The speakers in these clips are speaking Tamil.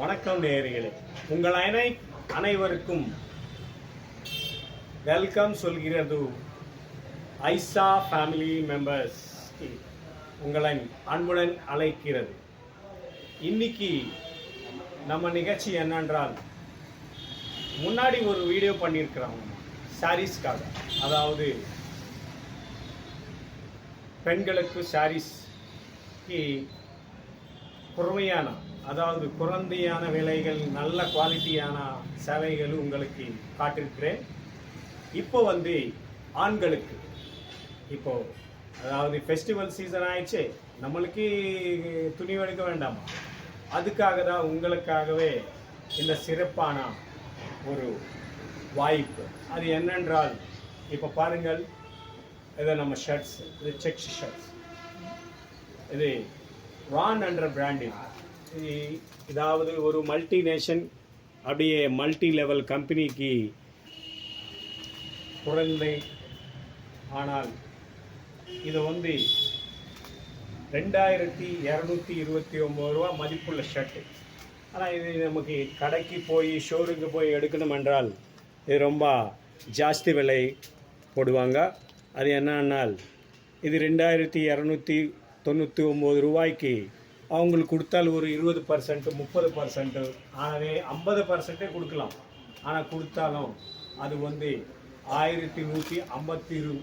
வணக்கம் நேயர்களே. உங்கள் அனை அனைவருக்கும் வெல்கம் சொல்கிறது ஐசா ஃபேமிலி மெம்பர்ஸ் உங்களை அன்புடன் அழைக்கிறது. இன்னைக்கு நம்ம நிகழ்ச்சி என்னென்றால் முன்னாடி ஒரு வீடியோ பண்ணியிருக்கிறோம் சாரீஸ்க்காக அதாவது பெண்களுக்கு சாரீஸ்க்கு பொறுமையான அதாவது குழந்தையான விலைகள் நல்ல குவாலிட்டியான சேவைகள் உங்களுக்கு காட்டிருக்கிறேன். இப்போ வந்து ஆண்களுக்கு. இப்போ அதாவது ஃபெஸ்டிவல் சீசன் ஆயிடுச்சு. நம்மளுக்கு துணி எடுக்க வேண்டாமா? அதுக்காக தான் உங்களுக்காகவே இந்த சிறப்பான ஒரு வாய்ப்பு. அது என்னென்றால் இப்போ பாருங்கள் இது நம்ம ஷர்ட்ஸ் இது செக் ஷர்ட்ஸ் இது ரான் என்ற பிராண்டில் இதாவது ஒரு மல்டிநேஷன் அப்படியே மல்டி லெவல் கம்பெனிக்கு குழந்தை ஆனால் இது வந்து ரெண்டாயிரத்தி இரநூத்தி இருபத்தி ஒம்பது ரூபா மதிப்புள்ள ஷர்ட்டு ஆனால் இது நமக்கு கடைக்கு போய் ஷோரூமுக்கு போய் எடுக்கணும் என்றால் இது ரொம்ப ஜாஸ்தி விலை போடுவாங்க. அது என்னன்னால் இது ரெண்டாயிரத்தி இரநூத்தி தொண்ணூற்றி ஒம்பது ரூபாய்க்கு அவங்களுக்கு கொடுத்தால் ஒரு இருபது பர்சன்ட் முப்பது பர்சன்ட்டு ஆகவே ஐம்பது பர்சன்ட்டே கொடுக்கலாம். ஆனால் கொடுத்தாலும் அது வந்து ஆயிரத்தி நூற்றி ஐம்பத்தி ரூ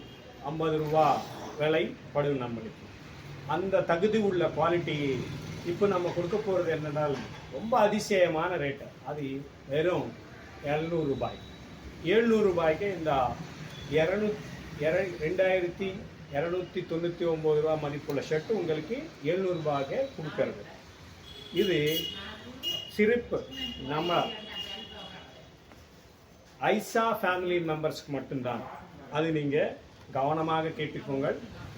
ஐம்பது ரூபா விலை படும் நம்மளுக்கு. அந்த தகுதி உள்ள குவாலிட்டி இப்போ நம்ம கொடுக்க போகிறது என்னென்னால் ரொம்ப அதிசயமான ரேட்டு அது வெறும் எழுநூறு ரூபாய். எழுநூறு ரூபாய்க்கு இந்த இரநூத் இர ரெண்டாயிரத்தி இரநூத்தி தொண்ணூற்றி ஒம்பது ரூபா மதிப்புள்ள ஷர்ட்டு உங்களுக்கு எழுநூறுபாக கொடுக்கறது. இது சிரிப்பு நம்ம ஐசா ஃபேமிலி மெம்பர்ஸ்க்கு மட்டும்தான். அது நீங்கள் கவனமாக கேட்டுக்கோங்க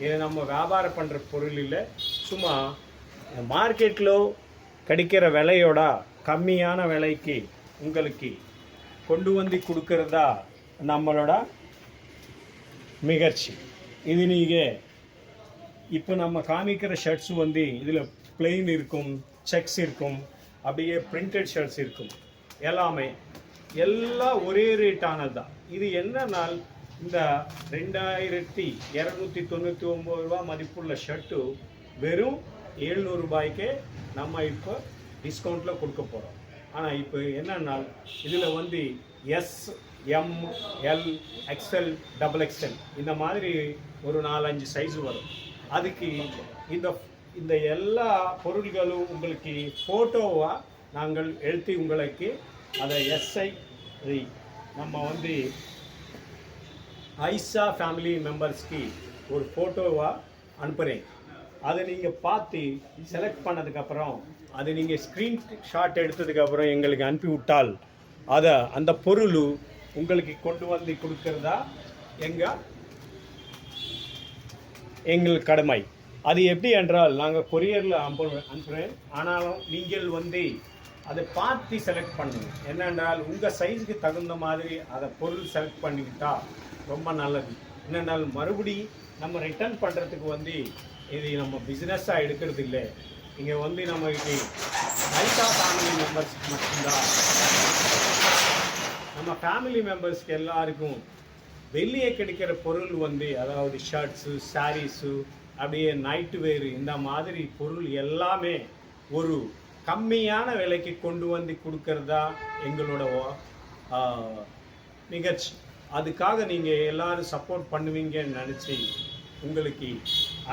இது நம்ம வியாபாரம் பண்ணுற பொருள் இல்லை. சும்மா மார்க்கெட்டில் கிடைக்கிற விலையோட கம்மியான விலைக்கு உங்களுக்கு கொண்டு வந்து கொடுக்கறதா நம்மளோட முயற்சி இது நீங்கள் இப்போ நம்ம காமிக்கிற ஷர்ட்ஸ் வந்து இதில் பிளெயின் இருக்கும் செக்ஸ் இருக்கும் அப்படியே பிரிண்டட் ஷர்ட்ஸ் இருக்கும். எல்லாமே எல்லாம் ஒரே ரேட்டானது தான். இது என்னன்னால் இந்த ரெண்டாயிரத்தி இரநூத்தி தொண்ணூற்றி ஒம்பது ரூபா மதிப்புள்ள ஷர்ட்டு வெறும் எழுநூறு ரூபாய்க்கே நம்ம இப்போ டிஸ்கவுண்ட்டில் கொடுக்க போகிறோம் ஆனால் இப்போ என்னன்னால் இதில் வந்து S M L XL double XL இந்த மாதிரி ஒரு நாலஞ்சு சைஸ் வரும். அதுக்கு இந்த இந்த எல்லா பொருள்களும் உங்களுக்கு ஃபோட்டோவாக நாங்கள் எழுதி உங்களுக்கு அதை எஸ்ஐ நம்ம வந்து ஐசா ஃபேமிலி மெம்பர்ஸ்க்கு ஒரு ஃபோட்டோவாக அனுப்புகிறேன் அதை நீங்கள் பார்த்து செலக்ட் பண்ணதுக்கப்புறம் அதை நீங்கள் ஸ்க்ரீன் ஷாட் எடுத்ததுக்கப்புறம் எங்களுக்கு அனுப்பி விட்டால் அதை அந்த பொருள் உங்களுக்கு கொண்டு வந்து கொடுக்கறதா? எங்கள் எங்கள் கடமை. அது எப்படி என்றால் நாங்கள் கொரியரில் அனுப்பு அனுப்புகிறேன் ஆனாலும் நீங்கள் வந்து அதை பார்த்து செலக்ட் பண்ணணும் என்னென்றால் உங்கள் சைஸுக்கு தகுந்த மாதிரி அதை பொருள் செலக்ட் பண்ணிக்கிட்டா ரொம்ப நல்லது. என்னென்னால் மறுபடி நம்ம ரிட்டர்ன் பண்ணுறதுக்கு வந்து இது நம்ம பிஸ்னஸாக எடுக்கிறது இல்லை. இங்கே வந்து நம்மளுக்கு ஐசா ஃபேமிலி மெம்பர்ஸ்க்கு மட்டும்தான். நம்ம ஃபேமிலி மெம்பர்ஸ்க்கு எல்லாருக்கும் வெளியே கிடைக்கிற பொருள் வந்து அதாவது ஷர்ட்ஸு சாரீஸு அப்படியே நைட்டு வேறு இந்த மாதிரி பொருள் எல்லாமே ஒரு கம்மியான விலைக்கு கொண்டு வந்து கொடுக்கறதா எங்களோட நிகழ்ச்சி. அதுக்காக நீங்கள் எல்லாரும் சப்போர்ட் பண்ணுவீங்கன்னு நினச்சி உங்களுக்கு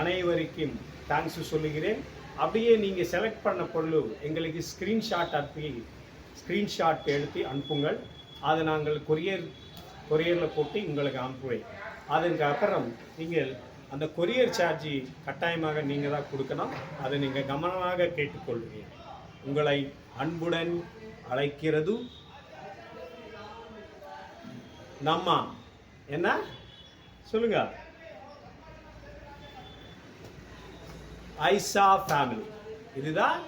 அனைவருக்கும் தேங்க்ஸு சொல்லுகிறேன். அப்படியே நீங்கள் செலக்ட் பண்ண பொருள் எங்களுக்கு ஸ்க்ரீன்ஷாட் அனுப்பி ஸ்க்ரீன்ஷாட் எடுத்து அனுப்புங்கள். அதை நாங்கள் கொரியர் கொரியரில் போட்டு உங்களுக்கு அனுப்புவேன். அதற்கு அப்புறம் நீங்கள் அந்த கொரியர் சார்ஜ் கட்டாயமாக நீங்கள் தான் கொடுக்கணும். அதை நீங்கள் கவனமாக கேட்டுக்கொள்வீங்க உங்களை அன்புடன் அழைக்கிறது நம்ம. என்ன? சொல்லுங்க. ஐசா ஃபேமிலி இதுதான்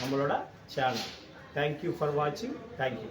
நம்மளோட சேனல் தேங்க்யூ ஃபார் வாட்சிங் தேங்க்யூ